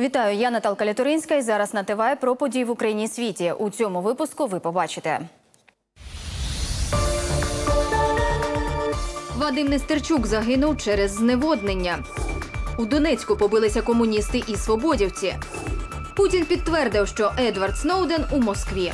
Вітаю, я Наталка Лятуринська і зараз на ТВ про події в Україні і світі. У цьому випуску ви побачите. Вадим Нестерчук загинув через зневоднення. У Донецьку побилися комуністи і свободівці. Путін підтвердив, що Едвард Сноуден у Москві.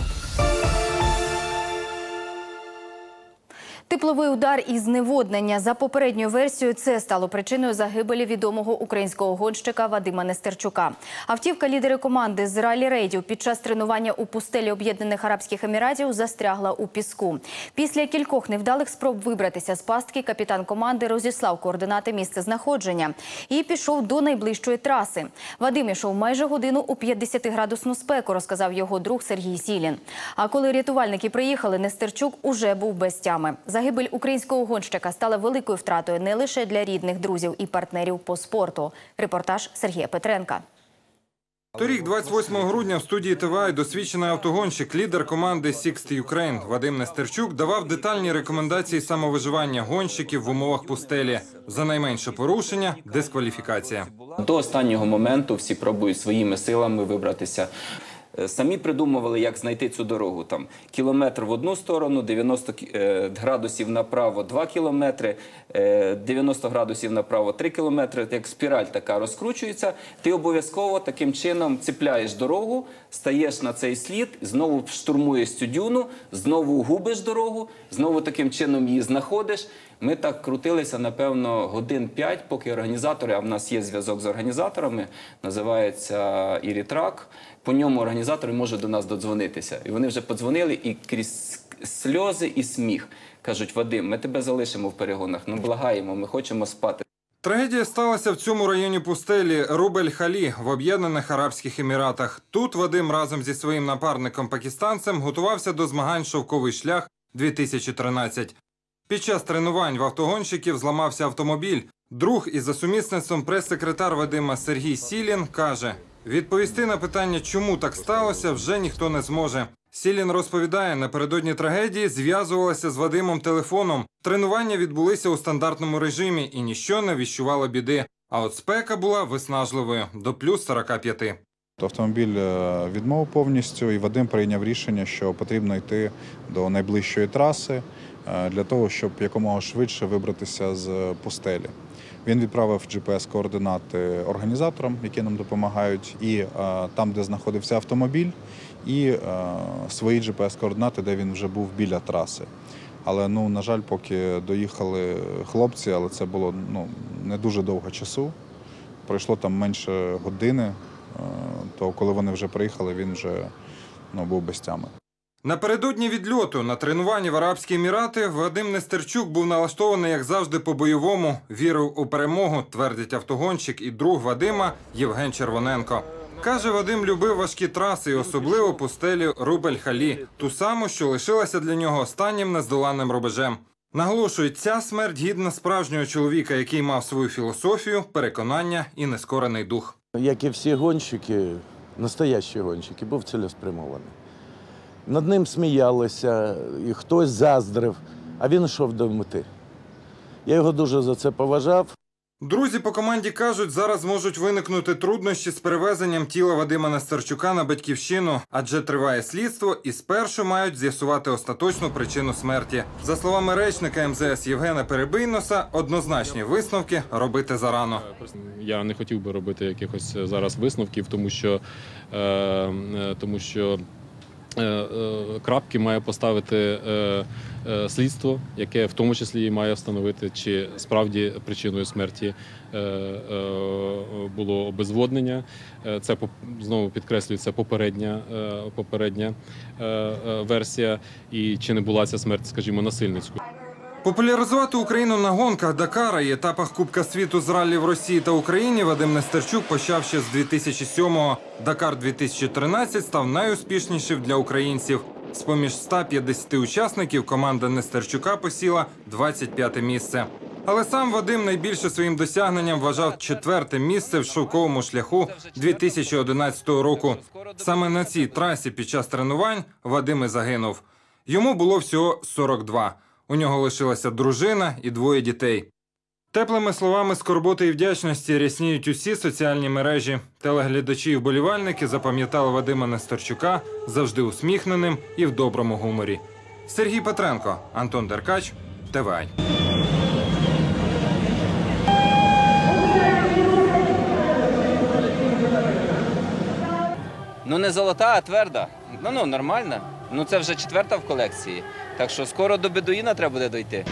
Тепловий удар і зневоднення за попередньою версією це стало причиною загибелі відомого українського гонщика Вадима Нестерчука. Автівка лідери команди з ралі рейдів під час тренування у пустелі Об'єднаних Арабських Еміратів застрягла у піску. Після кількох невдалих спроб вибратися з пастки, капітан команди розіслав координати місця знаходження і пішов до найближчої траси. Вадим йшов майже годину у 50-градусну спеку, розказав його друг Сергій Сілін. А коли рятувальники приїхали, Нестерчук уже був без тями. Загибель українського гонщика стала великою втратою не лише для рідних, друзів і партнерів по спорту. Репортаж Сергія Петренка. Торік, 28 грудня, в студії ТВА досвідчений автогонщик, лідер команди Sixty Ukraine Вадим Нестерчук давав детальні рекомендації самовиживання гонщиків в умовах пустелі. За найменше порушення – дискваліфікація. До останнього моменту всі пробують своїми силами вибратися. Е, Самі придумували, як знайти цю дорогу. Там кілометр в одну сторону, 90 кі- е, градусів направо 2 кілометри, е, 90 градусів направо 3 кілометри. Як спіраль така розкручується. Ти обов'язково таким чином цепляєш дорогу, стаєш на цей слід, знову штурмуєш цю дюну, знову губиш дорогу, знову таким чином її знаходиш. Ми так крутилися, напевно, годин 5, поки організатори, а в нас є зв'язок з організаторами, називається Ірітрак. По ньому організатори можуть до нас додзвонитися. І вони вже подзвонили і крізь сльози і сміх кажуть: Вадим, ми тебе залишимо в перегонах. Ну благаємо, ми хочемо спати. Трагедія сталася в цьому районі пустелі Рубель-Халі в Об'єднаних Арабських Еміратах. Тут Вадим разом зі своїм напарником-пакистанцем готувався до змагань «Шовковий шлях 2013. Під час тренувань в автогонщиків зламався автомобіль. Друг і за сумісництвом прес-секретар Вадима Сергій Сілін каже: відповісти на питання, чому так сталося, вже ніхто не зможе. Сілін розповідає, напередодні трагедії зв'язувалася з Вадимом телефоном. Тренування відбулися у стандартному режимі і ніщо не віщувало біди. А от спека була виснажливою до плюс 45. Автомобіль е, відмовив повністю, і Вадим прийняв рішення, що потрібно йти до найближчої траси для того, щоб якомога швидше вибратися з пустелі. Він відправив GPS-координати організаторам, які нам допомагають, і е, там, де знаходився автомобіль, і е, свої GPS-координати, де він вже був біля траси. Але ну на жаль, поки доїхали хлопці, але це було ну не дуже довго часу. Пройшло там менше години, е, то коли вони вже приїхали, він вже ну, був без тями. Напередодні відльоту на тренуванні в Арабські Емірати Вадим Нестерчук був налаштований, як завжди, по-бойовому. Вірив у перемогу, твердить автогонщик і друг Вадима Євген Червоненко. Каже, Вадим любив важкі траси, і особливо пустелі Рубель-Халі, ту саму, що лишилася для нього останнім нездоланним рубежем. Наголошують, ця смерть гідна справжнього чоловіка, який мав свою філософію, переконання і нескорений дух. як і всі гонщики, настоящі гонщики, був цілеспрямований. Над ним сміялися, і хтось заздрив, а він йшов до мети. Я його дуже за це поважав. Друзі по команді кажуть, зараз можуть виникнути труднощі з перевезенням тіла Вадима Нестерчука на батьківщину, адже триває слідство і спершу мають з'ясувати остаточну причину смерті. За словами речника МЗС Євгена Перебийноса, однозначні висновки робити зарано. Я не хотів би робити якихось зараз висновків, тому що, е, е, тому що крапки має поставити е, е, слідство, яке в тому числі і має встановити, чи справді причиною смерті е, е, було обезводнення. Е, Це знову підкреслюю, це попередня, е, попередня е, е, версія, і чи не була ця смерть, скажімо, насильницькою. Популяризувати Україну на гонках Дакара і етапах Кубка світу з раллі в Росії та Україні Вадим Нестерчук почав ще з 2007-го. Дакар 2013 став найуспішнішим для українців. З поміж 150 учасників команда Нестерчука посіла 25 місце. Але сам Вадим найбільше своїм досягненням вважав четверте місце в шовковому шляху 2011 року. Саме на цій трасі під час тренувань Вадим і загинув. Йому було всього 42. У нього лишилася дружина і двоє дітей. Теплими словами скорботи і вдячності рясніють усі соціальні мережі. Телеглядачі і вболівальники запам'ятали Вадима Несторчука завжди усміхненим і в доброму гуморі. Сергій Петренко, Антон Деркач, ТВАЙ. Ну не золота, а тверда. Ну ну нормальна. Ну це вже четверта в колекції. Так що скоро до бедуїна треба буде дойти.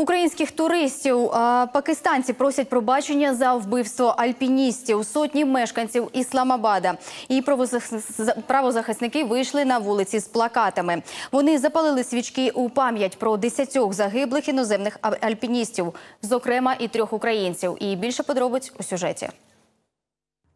Українських туристів пакистанці просять пробачення за вбивство альпіністів. Сотні мешканців Ісламабада і правозах- правозахисники вийшли на вулиці з плакатами. Вони запалили свічки у пам'ять про десятьох загиблих іноземних альпіністів, зокрема і трьох українців. І більше подробиць у сюжеті.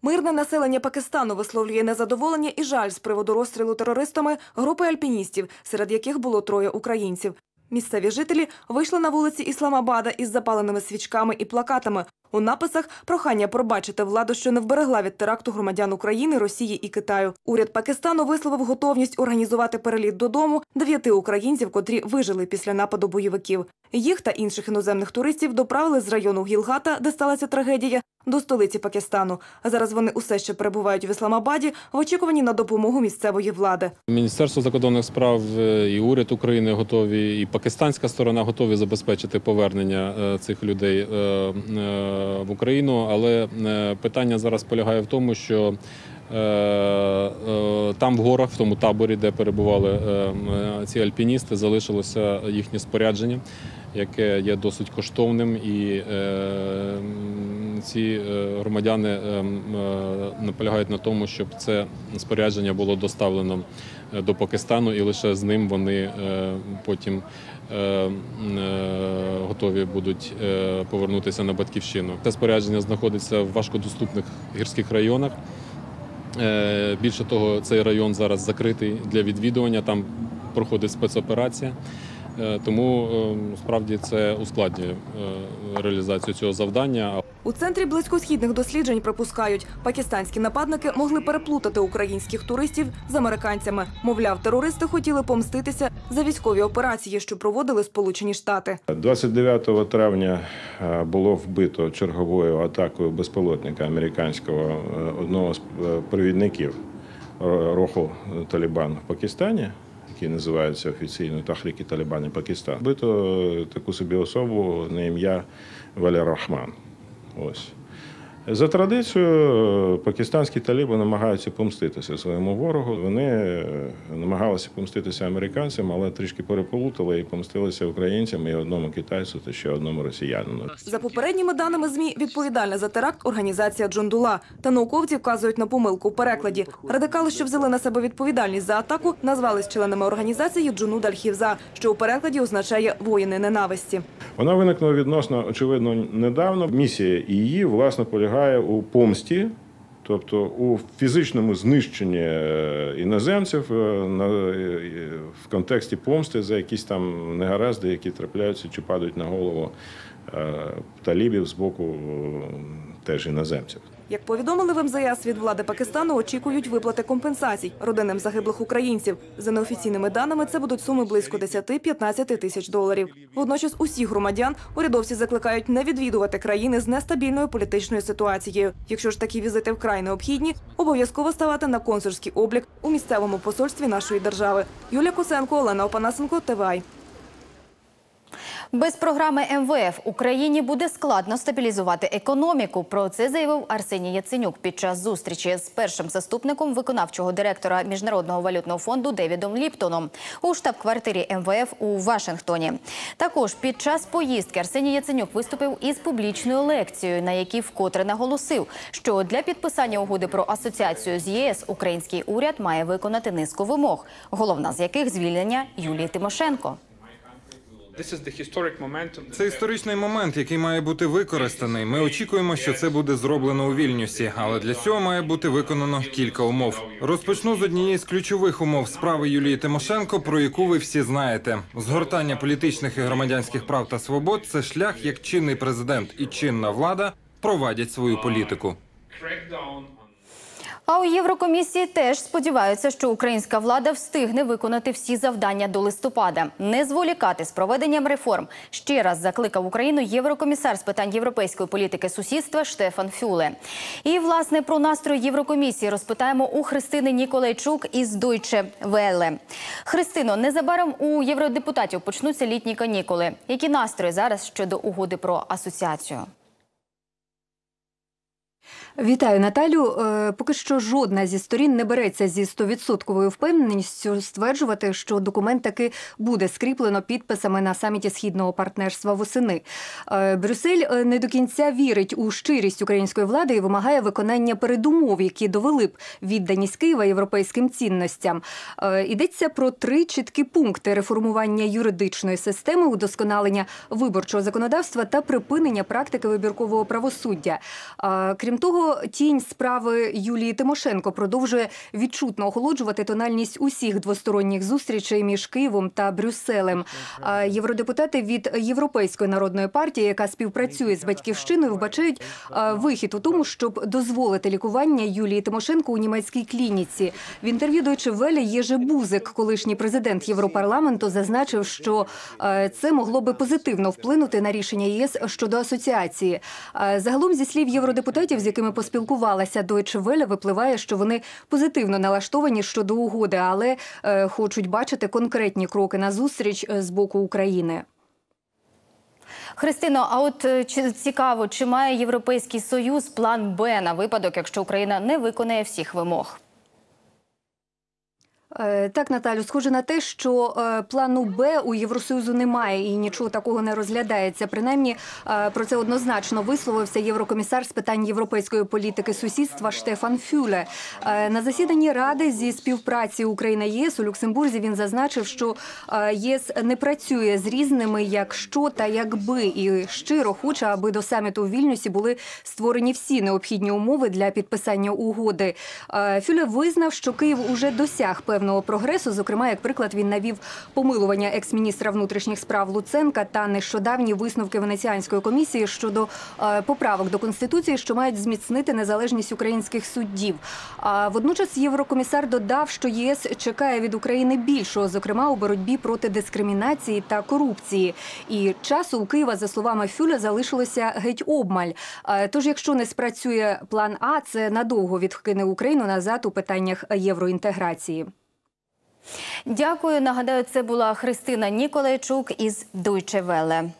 Мирне населення Пакистану висловлює незадоволення і жаль з приводу розстрілу терористами групи альпіністів, серед яких було троє українців. Місцеві жителі вийшли на вулиці Ісламабада із запаленими свічками і плакатами. У написах прохання пробачити владу, що не вберегла від теракту громадян України, Росії і Китаю. Уряд Пакистану висловив готовність організувати переліт додому дев'яти українців, котрі вижили після нападу бойовиків. Їх та інших іноземних туристів доправили з району Гілгата, де сталася трагедія, до столиці Пакистану. А зараз вони усе ще перебувають в Ісламабаді в очікуванні на допомогу місцевої влади. Міністерство закордонних справ е, і уряд України готові, і пакистанська сторона готові забезпечити повернення е, цих людей е, в Україну. Але е, питання зараз полягає в тому, що е, е, там в горах, в тому таборі, де перебували ці альпіністи, залишилося їхнє спорядження, яке є досить коштовним, і ці е, громадяни е, е, наполягають на тому, щоб це спорядження було доставлено до Пакистану, і лише з ним вони потім готові будуть повернутися на батьківщину. Це спорядження знаходиться в важкодоступних гірських районах. Більше того, цей район зараз закритий для відвідування. Там проходить спецоперація. Е, Тому е, справді це ускладнює е, реалізацію цього завдання. У центрі близькосхідних досліджень припускають, пакистанські нападники могли переплутати українських туристів з американцями. Мовляв, терористи хотіли помститися за військові операції, що проводили Сполучені Штати. 29 травня е, було вбито черговою атакою безпілотника американського одного з провідників руху Талібан в Пакистані, який називається офіційно Тахріки Талібані Пакистан. Вбито е, таку собі особу на ім'я Валер Рахман. Ось. За традицією, е, пакистанські таліби намагаються помститися своєму ворогу. Вони е, намагалися помститися американцям, але трішки переплутали і помстилися українцям і одному китайцю та ще одному росіянину. За попередніми даними ЗМІ, відповідальна за теракт організація Джундула. Та науковці вказують на помилку у перекладі. Радикали, що взяли на себе відповідальність за атаку, назвались членами організації Джуnud Аль-Хівза, що у перекладі означає воїни ненависті. Вона виникла відносно очевидно недавно. Місія її власне полягає у помсті. Тобто у фізичному знищенні е, іноземців е, е, в контексті помсти за якісь там негаразди, які трапляються чи падають на голову талібів з боку теж іноземців. Як повідомили в МЗС від влади Пакистану, очікують виплати компенсацій родинам загиблих українців. За неофіційними даними, це будуть суми близько 10-15 тисяч доларів. Водночас усіх громадян урядовці закликають не відвідувати країни з нестабільною політичною ситуацією. Якщо ж такі візити вкрай необхідні, обов'язково ставати на консульський облік у місцевому посольстві нашої держави. Юлія Косенко, Олена Опанасенко, ТВАЙ. Без програми МВФ Україні буде складно стабілізувати економіку. Про це заявив Арсеній Яценюк під час зустрічі з першим заступником виконавчого директора Міжнародного валютного фонду Девідом Ліптоном у штаб-квартирі МВФ у Вашингтоні. Також під час поїздки Арсеній Яценюк виступив із публічною лекцією, на якій вкотре наголосив, що для підписання угоди про асоціацію з ЄС український уряд має виконати низку вимог, головна з яких звільнення Юлії Тимошенко. Це історичний момент, який має бути використаний. Ми очікуємо, що це буде зроблено у Вільнюсі, але для цього має бути виконано кілька умов. Розпочну з однієї з ключових умов справи Юлії Тимошенко, про яку ви всі знаєте. Згортання політичних і громадянських прав та свобод це шлях як чинний президент і чинна влада. провадять свою політику. А у Єврокомісії теж сподіваються, що українська влада встигне виконати всі завдання до листопада, не зволікати з проведенням реформ. Ще раз закликав Україну єврокомісар з питань європейської політики сусідства Штефан Фюле. І власне про настрої Єврокомісії розпитаємо у Христини Ніколайчук із Deutsche Welle. Христино, незабаром у євродепутатів почнуться літні канікули. Які настрої зараз щодо угоди про асоціацію? Вітаю, Наталю. Е, Поки що жодна зі сторін не береться зі 100% впевненістю стверджувати, що документ таки буде скріплено підписами на саміті східного партнерства восени. Е, Брюссель е, не до кінця вірить у щирість української влади і вимагає виконання передумов, які довели б відданість Києва європейським цінностям. Йдеться про три чіткі пункти: реформування юридичної системи, удосконалення виборчого законодавства та припинення практики вибіркового правосуддя. Крім того, тінь справи Юлії Тимошенко продовжує відчутно охолоджувати тональність усіх двосторонніх зустрічей між Києвом та Брюсселем. Євродепутати від Європейської народної партії, яка співпрацює з батьківщиною, вбачають вихід у тому, щоб дозволити лікування Юлії Тимошенко у німецькій клініці. В інтерв'ю Deutsche Welle Єже Бузик, колишній президент Європарламенту, зазначив, що це могло би позитивно вплинути на рішення ЄС щодо асоціації. Загалом, зі слів євродепутатів, з якими поспілкувалася Deutsche Welle, випливає, що вони позитивно налаштовані щодо угоди, але е, хочуть бачити конкретні кроки на зустріч е, з боку України. Христино, а от е, чи цікаво, чи має Європейський Союз план Б на випадок, якщо Україна не виконає всіх вимог? Е, Так, Наталю, схоже на те, що е, плану Б у Євросоюзу немає і нічого такого не розглядається. Принаймні е, про це однозначно висловився єврокомісар з питань європейської політики сусідства Штефан Фюле. На засіданні ради зі співпраці Україна ЄС у Люксембурзі він зазначив, що єС не працює з різними якщо та якби і щиро хоче, аби до саміту у Вільнюсі були створені всі необхідні умови для підписання угоди. Фюле визнав, що Київ уже досяг певного прогресу. Зокрема, як приклад, він навів помилування екс-міністра внутрішніх справ Луценка та нещодавні висновки Венеціанської комісії щодо е, поправок до конституції, що мають зміцнити незалежність українських суддів. А водночас єврокомісар додав, що ЄС чекає від України більшого, зокрема у боротьбі проти дискримінації та корупції. І часу у Києва, за словами Фюля, залишилося геть обмаль. Е, Тож, якщо не спрацює план А, це надовго відкине Україну назад у питаннях євроінтеграції. Дякую. Нагадаю, це була Христина Ніколайчук із Deutsche Welle.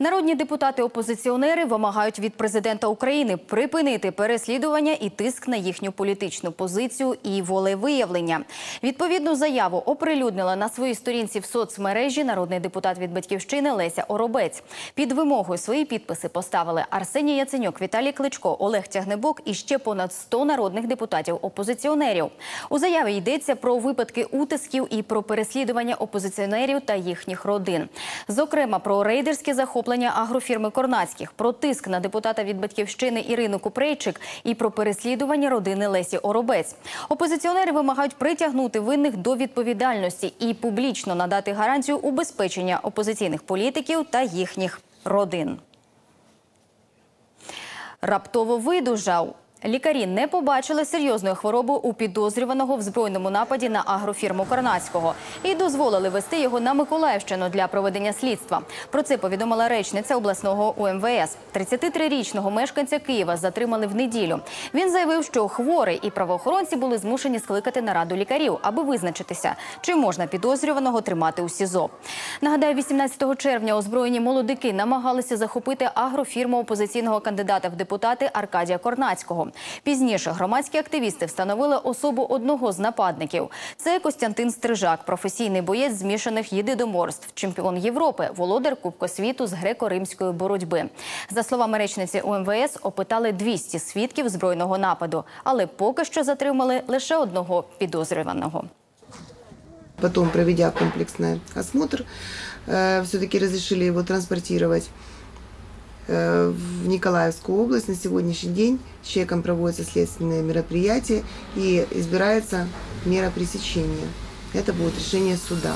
Народні депутати-опозиціонери вимагають від президента України припинити переслідування і тиск на їхню політичну позицію і волевиявлення. Відповідну заяву оприлюднила на своїй сторінці в соцмережі народний депутат від батьківщини Леся Оробець. Під вимогою свої підписи поставили Арсеній Яценюк, Віталій Кличко, Олег Тягнебок і ще понад 100 народних депутатів-опозиціонерів. У заяві йдеться про випадки утисків і про переслідування опозиціонерів та їхніх родин. Зокрема, про рейдерське захоплення агрофірми Корнацьких, про тиск на депутата від батьківщини Ірину Купрейчик і про переслідування родини Лесі Оробець. Опозиціонери вимагають притягнути винних до відповідальності і публічно надати гарантію убезпечення опозиційних політиків та їхніх родин. Раптово видужав. Лікарі не побачили серйозної хвороби у підозрюваного в збройному нападі на агрофірму Карнацького і дозволили вести його на Миколаївщину для проведення слідства. Про це повідомила речниця обласного УМВС. 33-річного мешканця Києва затримали в неділю. Він заявив, що хворий і правоохоронці були змушені скликати нараду лікарів, аби визначитися, чи можна підозрюваного тримати у СІЗО. Нагадаю, 18 червня озброєні молодики намагалися захопити агрофірму опозиційного кандидата в депутати Аркадія Корнацького. Пізніше громадські активісти встановили особу одного з нападників. Це Костянтин Стрижак, професійний боєць змішаних єдиноморств, чемпіон Європи, володар Кубка світу з греко-римської боротьби. За словами речниці УМВС, опитали 200 свідків збройного нападу, але поки що затримали лише одного підозрюваного. Потом, проведя комплексный осмотр, э, все-таки разрешили его транспортировать э, в Николаевскую область. На сегодняшний день с человеком проводятся следственные мероприятия и избирается мера пресечения. Это будет решение суда.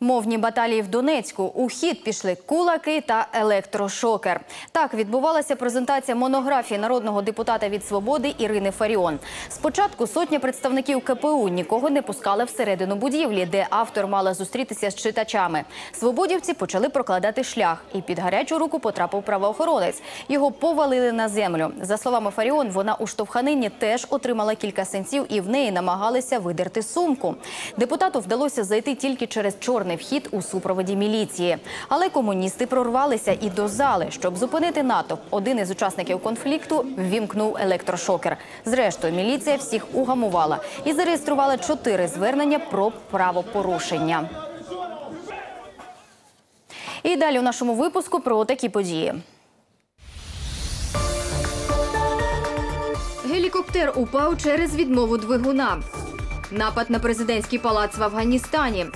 Мовні баталії в Донецьку. У хід пішли кулаки та електрошокер. Так відбувалася презентація монографії народного депутата від свободи Ірини Фаріон. Спочатку сотня представників КПУ нікого не пускали всередину будівлі, де автор мала зустрітися з читачами. Свободівці почали прокладати шлях, і під гарячу руку потрапив правоохоронець. Його повалили на землю. За словами Фаріон, вона у штовханині теж отримала кілька синців, і в неї намагалися видерти сумку. Депутату вдалося зайти тільки через чорний вхід у супроводі міліції. Але комуністи прорвалися і до зали, щоб зупинити натовп. Один із учасників конфлікту ввімкнув електрошокер. Зрештою, міліція всіх угамувала і зареєструвала чотири звернення про правопорушення. І далі у нашому випуску про такі події. Гелікоптер упав через відмову двигуна. Напад на президентський палац в Афганістані.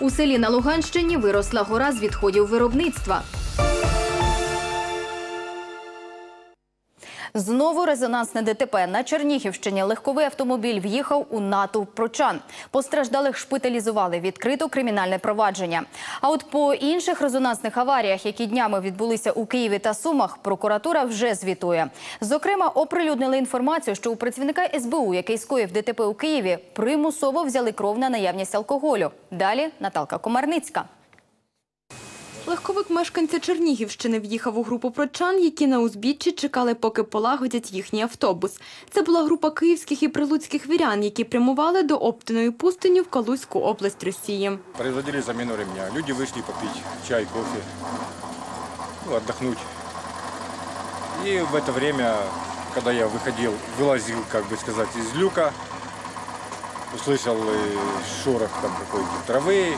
У селі на Луганщині виросла гора з відходів виробництва. Знову резонансне ДТП. На Чернігівщині легковий автомобіль в'їхав у натовп прочан. Постраждалих шпиталізували. Відкрито кримінальне провадження. А от по інших резонансних аваріях, які днями відбулися у Києві та Сумах, прокуратура вже звітує. Зокрема, оприлюднили інформацію, що у працівника СБУ, який скоїв ДТП у Києві, примусово взяли кров на наявність алкоголю. Далі Наталка Комарницька. Легковик мешканця Чернігівщини в'їхав у групу прочан, які на узбіччі чекали, поки полагодять їхній автобус. Це була група київських і прилуцьких вірян, які прямували до Оптиної пустині в Калузьку область Росії. Производили замену ремня. Люди вышли попить чай, кофе, ну, отдохнуть. И в это время, когда я выходил, вылазил, как бы сказать, из люка, услышал э, шорох там какой-то травы,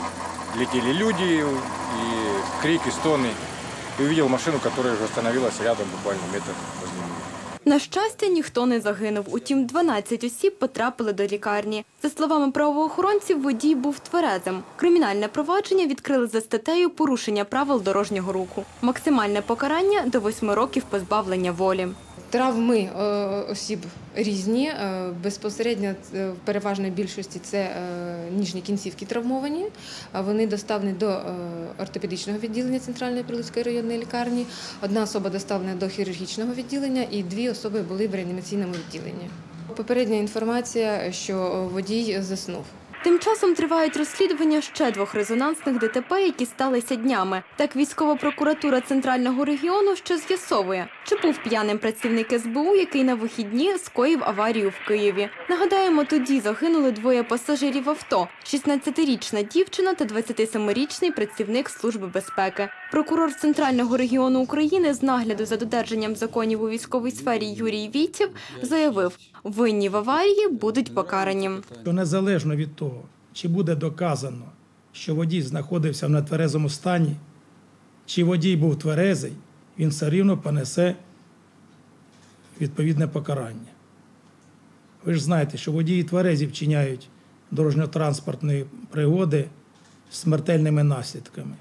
летели люди, и крики, стоны. И увидел машину, которая уже остановилась рядом, буквально метр возле меня. На щастя, ніхто не загинув. Утім, 12 осіб потрапили до лікарні. За словами правоохоронців, водій був тверезим. Кримінальне провадження відкрили за статтею порушення правил дорожнього руху. Максимальне покарання до 8 років позбавлення волі. Травми е, осіб різні. Е, Безпосередньо е, в переважної більшості це ніжні кінцівки травмовані. Вони доставлені до ортопедичного відділення Центральної Прилуцької районної лікарні. Одна особа доставлена до хірургічного відділення і дві особи були в реанімаційному відділенні. Попередня інформація, що водій заснув. Тим часом тривають розслідування ще двох резонансних ДТП, які сталися днями. Так військова прокуратура центрального регіону ще з'ясовує, чи був п'яним працівник СБУ, який на вихідні скоїв аварію в Києві. Нагадаємо, тоді загинули двоє пасажирів авто: 16-річна дівчина та 27-річний працівник служби безпеки. Прокурор центрального регіону України з нагляду за додержанням законів у військовій сфері Юрій Вітєв заявив, винні в аварії будуть покарані. що незалежно від того, чи буде доказано, що водій знаходився в нетверезому стані, чи водій був тверезий, він все рівно понесе відповідне покарання. Ви ж знаєте, що водії тверезі вчиняють дорожньо-транспортні пригоди з смертельними наслідками.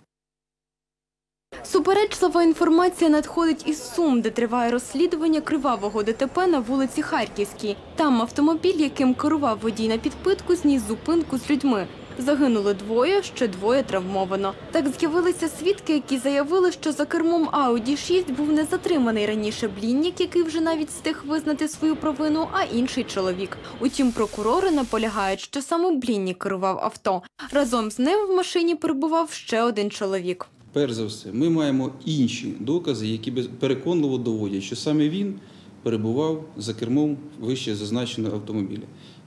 Суперечлива інформація надходить із Сум, де триває розслідування кривавого ДТП на вулиці Харківській. Там автомобіль, яким керував водій на підпитку, зніс зупинку з людьми. Загинули двоє, ще двоє травмовано. Так з'явилися свідки, які заявили, що за кермом Audi 6 був не затриманий раніше блінник, який вже навіть встиг визнати свою провину, а інший чоловік. Утім, прокурори наполягають, що саме блінник керував авто. Разом з ним в машині перебував ще один чоловік. Перш за все, ми маємо інші докази, які переконливо доводять, що саме він перебував за кермом вище зазначеного автомобіля.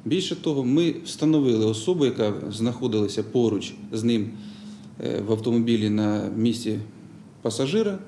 Більше того, ми встановили особу, яка знаходилася поруч з ним е, в автомобілі на місці пасажира,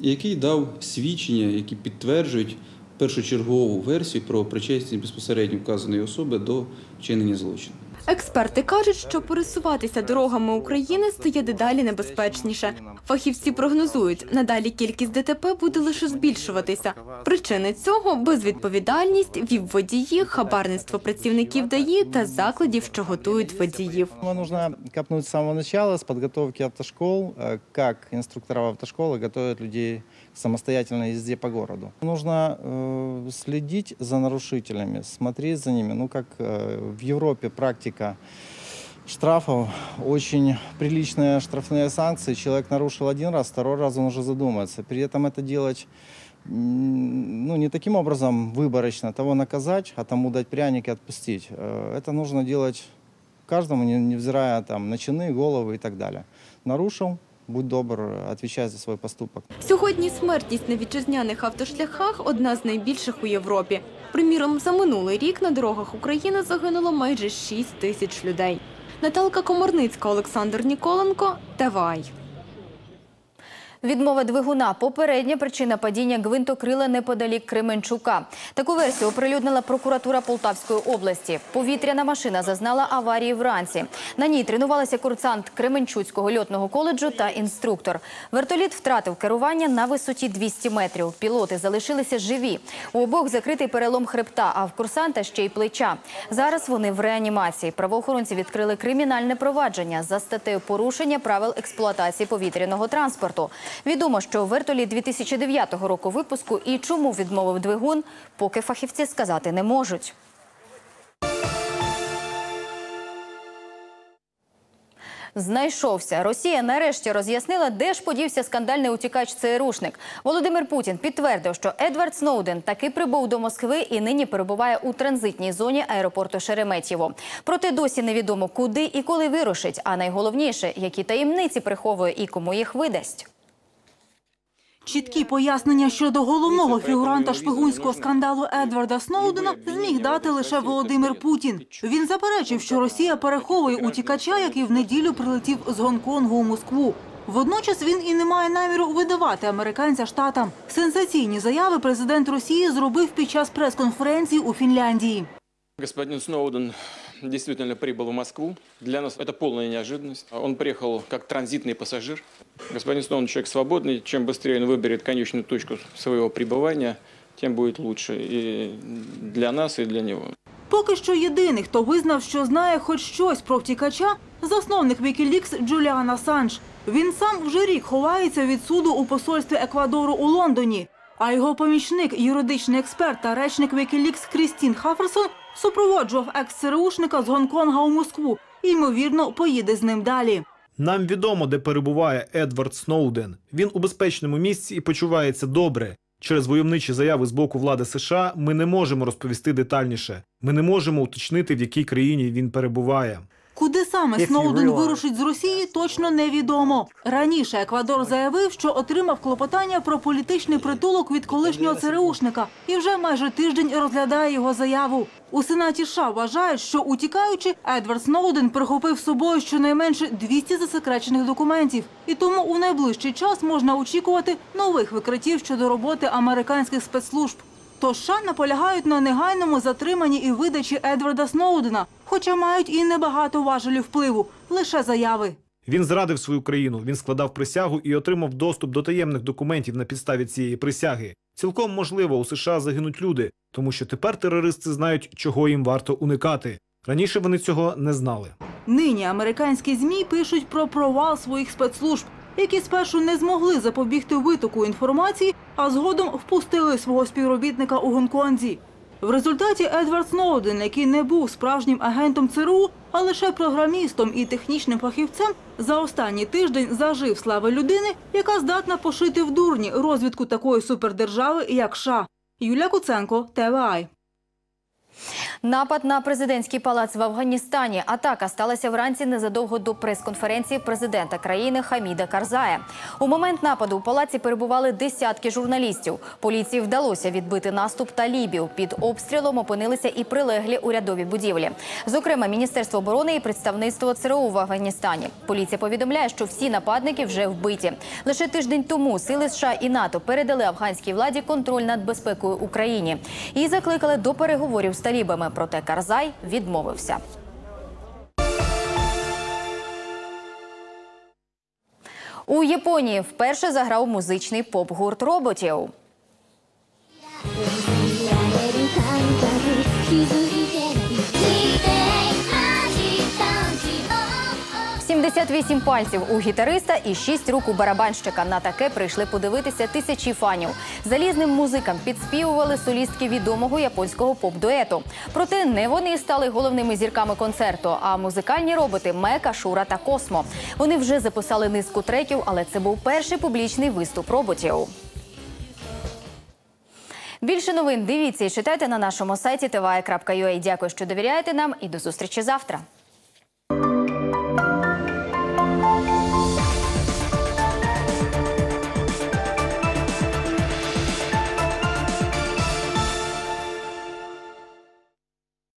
який дав свідчення, які підтверджують першочергову версію про причетність безпосередньо вказаної особи до вчинення злочину. Експерти кажуть, що пересуватися дорогами України стає дедалі небезпечніше. Фахівці прогнозують, надалі кількість ДТП буде лише збільшуватися. Причини цього безвідповідальність, вів водії, хабарництво працівників ДАІ та закладів, що готують водіїв. Нужно копнуть с самого начала, с подготовки автошкол, э, как инструктора автошколы готовят людей к самостоятельной езде по городу. Нужно э, следить за нарушителями, смотреть за ними. Ну, как э, в Европе практика штрафов, очень приличные штрафные санкции. Человек нарушил один раз, второй раз он уже задумается. При этом это делать ну, не таким образом выборочно, того наказать, а тому дать пряники отпустить. Э, Это нужно делать каждому, не- невзирая там, на чины, головы и так далее. Нарушил, будь добр, відповідай за свой поступок. Сьогодні смертність на вітчизняних автошляхах одна з найбільших у Європі. Приміром, за минулий рік на дорогах України загинуло майже 6 тисяч людей. Наталка Комарницька, Олександр Ніколенко, ТВАЙ. Відмова двигуна попередня причина падіння гвинтокрила неподалік Кременчука. Таку версію оприлюднила прокуратура Полтавської області. Повітряна машина зазнала аварії вранці. На ній тренувалися курсант Кременчуцького льотного коледжу та інструктор. Вертоліт втратив керування на висоті 200 метрів. Пілоти залишилися живі. У обох закритий перелом хребта, а в курсанта ще й плеча. Зараз вони в реанімації. Правоохоронці відкрили кримінальне провадження за статтею порушення правил експлуатації повітряного транспорту. Відомо, що вертоліт 2009 року випуску і чому відмовив двигун, поки фахівці сказати не можуть. Знайшовся. Росія нарешті роз'яснила, де ж подівся скандальний утікач ЦРУшник. Володимир Путін підтвердив, що Едвард Сноуден таки прибув до Москви і нині перебуває у транзитній зоні аеропорту Шереметьєво. Проте досі невідомо, куди і коли вирушить. А найголовніше, які таємниці приховує і кому їх видасть. Чіткі пояснення щодо головного фігуранта шпигунського скандалу Едварда Сноудена зміг дати лише Володимир Путін. Він заперечив, що Росія переховує утікача, який в неділю прилетів з Гонконгу у Москву. Водночас він і не має наміру видавати американця штатам. Сенсаційні заяви президент Росії зробив під час прес-конференції у Фінляндії. Господин Сноуден действительно прибыл в Москву. Для нас это полная неожиданность. Он приехал как транзитный пассажир. Господин Сноуден человек свободный. Чем быстрее он выберет конечную точку своего пребывания, тем будет лучше и для нас, и для него. Поки що єдиний, хто визнав, що знає хоч щось про втікача, засновник Wikileaks Джуліан Асанж. Він сам вже рік ховається від суду у посольстві Еквадору у Лондоні. А його помічник, юридичний експерт та речник Wikileaks Крістін Хаферсон супроводжував екс-ЦРУшника з Гонконга у Москву і, ймовірно, поїде з ним далі. Нам відомо, де перебуває Едвард Сноуден. Він у безпечному місці і почувається добре. Через войовничі заяви з боку влади США ми не можемо розповісти детальніше. Ми не можемо уточнити, в якій країні він перебуває. Куди саме Сноуден вирушить з Росії, точно невідомо. Раніше Еквадор заявив, що отримав клопотання про політичний притулок від колишнього ЦРУшника і вже майже тиждень розглядає його заяву. У Сенаті США вважають, що утікаючи, Едвард Сноуден прихопив з собою щонайменше 200 засекречених документів. І тому у найближчий час можна очікувати нових викриттів щодо роботи американських спецслужб. Тож США наполягають на негайному затриманні і видачі Едварда Сноудена, хоча мають і небагато важелів впливу, лише заяви. Він зрадив свою країну, він складав присягу і отримав доступ до таємних документів на підставі цієї присяги. Цілком можливо, у США загинуть люди, тому що тепер терористи знають, чого їм варто уникати. Раніше вони цього не знали. Нині американські змі пишуть про провал своїх спецслужб, які спершу не змогли запобігти витоку інформації, а згодом впустили свого співробітника у Гонконзі. В результаті Едвард Сноуден, який не був справжнім агентом ЦРУ, а лише програмістом і технічним фахівцем, за останній тиждень зажив слави людини, яка здатна пошити в дурні розвідку такої супердержави, як США. Юлія Куценко, ТВАЙ. Напад на президентський палац в Афганістані. Атака сталася вранці незадовго до прес-конференції президента країни Хаміда Карзая. У момент нападу у палаці перебували десятки журналістів. Поліції вдалося відбити наступ талібів. Під обстрілом опинилися і прилеглі урядові будівлі. Зокрема, Міністерство оборони і представництво ЦРУ в Афганістані. Поліція повідомляє, що всі нападники вже вбиті. Лише тиждень тому сили США і НАТО передали афганській владі контроль над безпекою Україні і закликали до переговорів з талібами. Проте Карзай відмовився. У Японії вперше заграв музичний поп-гурт роботів. 78 пальців у гітариста і 6 рук у барабанщика. На таке прийшли подивитися тисячі фанів. Залізним музикам підспівували солістки відомого японського поп-дуету. Проте не вони стали головними зірками концерту, а музикальні роботи Мека, Шура та Космо. Вони вже записали низку треків, але це був перший публічний виступ роботів. Більше новин дивіться і читайте на нашому сайті tva.ua. Дякую, що довіряєте нам, і до зустрічі завтра.